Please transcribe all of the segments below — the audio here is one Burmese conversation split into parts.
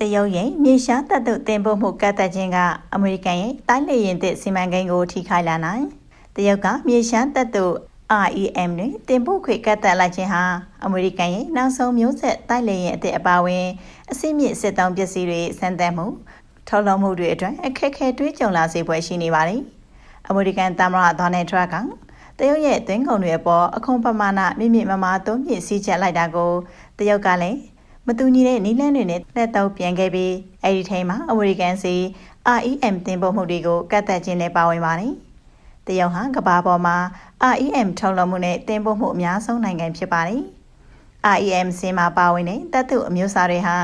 တရုတ်ရဲ့မြေရှားတပ်တုတင်ပို့မှုကတ်သက်ခြင်းကအမေရိကန်ရဲ့တိုင်းလေရင်သစ်စီမံကိန်းကိုထိခိုက်လာနိုင်တရုတ်ကမြေရှားတပ်တု REM နဲ့တင်ပို့ခွေကတ်သက်လိုက်ခြင်းဟာအမေရိကန်ရဲ့နောက်ဆုံးမျိုးဆက်တိုင်းလေရင်အသစ်အပါအဝင်အစိမြင့်စစ်တောင်းပစ္စည်းတွေစမ်းသပ်မှုထုတ်လုပ်မှုတွေအတွက်အခက်အခဲတွေးကြုံလာစေပွဲရှိနေပါတယ်အမေရိကန်သမ္မတဒေါ်နယ်ထရန့်ကတရုတ်ရဲ့သွင်းကုန်တွေအပေါ်အခွန်ပမာဏမြင့်မြင့်မမာသုံးပြည့်စည်းချက်လိုက်တာကိုတရုတ်ကလည်း မတူညီတဲ့နီလန်းတွေနဲ့လက်တော့ပြန်ခဲ့ပြီးအဲ့ဒီထိန်မှာအမေရိကန်စီ REM တင်ပို့မှုတွေကိုကတ်သက်ခြင်းနဲ့ပါဝင်ပါတယ်။တရုတ်ဟာကမ္ဘာပေါ်မှာ REM ထုတ်လုပ်မှုနဲ့တင်ပို့မှုအများဆုံးနိုင်ငံဖြစ်ပါတယ်။ REM စင်မှာပါဝင်တဲ့တပ်သူအမျိုးအစားတွေဟာ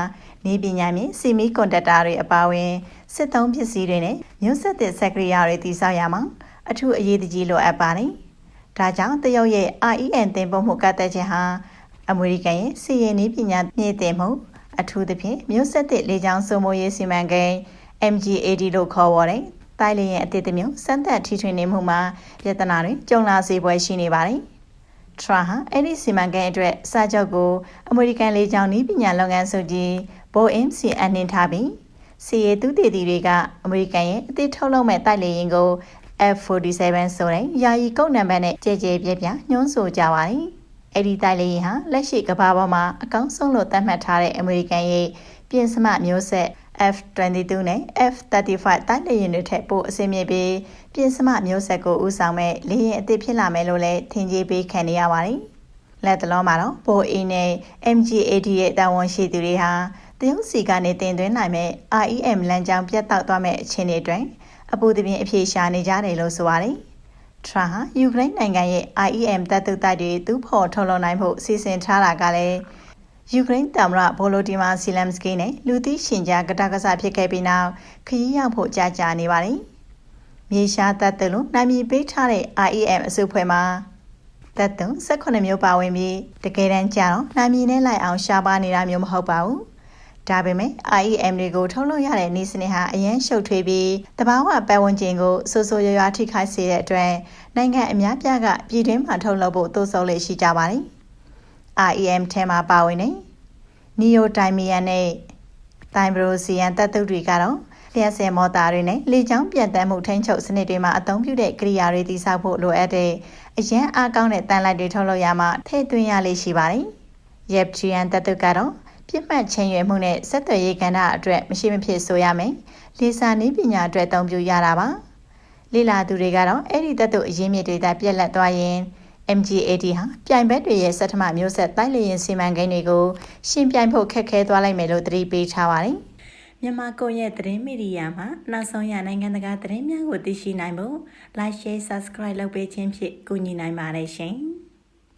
နေပညာမြင့်စီမီကွန်ဒက်တာတွေအပါအဝင်စစ်သုံးပစ္စည်းတွေနဲ့မျိုးဆက်သစ်စက်ကရိယာတွေတည်ဆောက်ရမှာအထူးအရေးကြီးလိုအပ်ပါတယ်။ဒါကြောင့်တရုတ်ရဲ့ REM တင်ပို့မှုကတ်သက်ခြင်းဟာ အမေရိကန်ရဲ့စီရင်နည်းပညာမြင့်တင်မှုအထူးသဖြင့်မြို့ဆက်သစ်လေကြောင်းစုံမိုးရေးစီမံကိန်း MGAD လို့ခေါ်ဝေါ်တဲ့တိုင်းလျင်အသစ်တစ်မျိုးစမ်းသပ်ထီထွင်နေမှုမှာပြဿနာတွေကြုံလာစေပွဲရှိနေပါတယ်။ထရာဟာအဲ့ဒီစီမံကိန်းအတွက်စာချုပ်ကိုအမေရိကန်လေကြောင်းနည်းပညာလုပ်ငန်းစုကြီး Boeing စီအနှင်ထားပြီးစီရီသူတည်တည်တွေကအမေရိကန်ရဲ့အသစ်ထုတ်လုပ်မဲ့တိုက်လေယာဉ်ကို F47 ဆိုတဲ့ယာယီကုတ်နံပါတ်နဲ့ကြဲကြဲပြပြညွှန်းဆိုကြပါတယ်။ အဲ့ဒီတိုက်လေယာဉ်ဟာလက်ရှိကမ္ဘာပေါ်မှာအကောင်းဆုံးလို့သတ်မှတ်ထားတဲ့အမေရိကန်ရဲ့ပြင်စမမျိုးဆက် F22 နဲ့ F35 တိုက်လေယာဉ်တွေထက်ပိုအဆင့်မြင့်ပြီးပြင်စမမျိုးဆက်ကိုဦးဆောင်မဲ့လေယာဉ်အသစ်ဖြစ်လာမယ်လို့လည်းထင်ကြီးပေးခံနေရပါတယ်။လက်တလုံးမှာတော့ Boeing နဲ့ MGAD ရဲ့တာဝန်ရှိသူတွေဟာတရုတ်စီကနေတင်သွင်းနိုင်မဲ့ REM လမ်းကြောင်းပြတ်တောက်သွားမဲ့အခြေအနေတွေအပူတပြင်းအပြေရှာနေကြတယ်လို့ဆိုပါတယ်။ ထရဟာယူကရိန်းနိုင်ငံရဲ့ IEM တပ်သူတိုက်တွေသူ့ဖော်ထုတ်လုပ်နိုင်ဖို့စီစဉ်ထားတာကလည်းယူကရိန်းသမ္မတဗိုလိုဒီမာဆီလမ်စကီနဲ့လူသိရှင်ကြားကတကဆဖြစ်ခဲ့ပြီးနောက်ခရီးရောက်ဖို့ကြာကြာနေပါတယ်။မြေရှားတပ်သူလို့နာမည်ပေးထားတဲ့ IEM အစုအဖွဲ့မှာတပ်သူ18မျိုးပါဝင်ပြီးတကယ်တမ်းကျတော့နာမည်နဲ့လိုက်အောင်ရှားပါနေတာမျိုးမဟုတ်ပါဘူး။ ဒါပေမဲ့ IEM တွေကိုထုတ်လုပ်ရတဲ့နည်းစနစ်ဟာအရင်ရှုပ်ထွေးပြီးတဘာဝပတ်ဝန်းကျင်ကိုဆိုးဆိုးရွားရွားထိခိုက်စေတဲ့အတွက်နိုင်ငံအများပြားကပြည်တွင်းမှာထုတ်လုပ်ဖို့သို့ဆုံးလေရှိကြပါတယ်။ IEM ထဲမှာပါဝင်နေ Neodymium နဲ့ Thymbrosium တပ်သုတ်တွေကတော့လျှက်ဆဲမော်တာတွေနဲ့လေကြောင်းပြန်တမ်းမှုထိန်းချုပ်စနစ်တွေမှာအသုံးပြုတဲ့ကိရိယာတွေတည်ဆောက်ဖို့လိုအပ်တဲ့အရန်အားကောင်းတဲ့တန်လိုက်တွေထုတ်လုပ်ရမှထည့်သွင်းရလိမ့်ရှိပါတယ်။ Yptrium တပ်သုတ်ကတော့ ပြစ်မှတ်ချင်းရွယ်မှုနဲ့ဆက်သွယ်ရေးကဏ္ဍအတွက်မရှိမဖြစ်ဆိုရမယ်။လေစာနည်းပညာအတွက်အသုံးပြုရတာပါ။လေလာသူတွေကတော့အဲ့ဒီတပ်တို့အရင်းမြစ်တွေသာပြက်လက်သွားရင် MGAD ဟာပြိုင်ဘက်တွေရဲ့စက်ထမမျိုးဆက်တိုက်လေရင်စီမံကိန်းတွေကိုရှင်ပြိုင်ဖို့ခက်ခဲသွားလိမ့်မယ်လို့သတိပေးထားပါတယ်။မြန်မာကွန်ရက်သတင်းမီဒီယာမှာနောက်ဆုံးရနိုင်ငံတကာသတင်းများကိုသိရှိနိုင်ဖို့ Like Share Subscribe လုပ်ပေးခြင်းဖြင့်ကူညီနိုင်ပါတယ်ရှင်။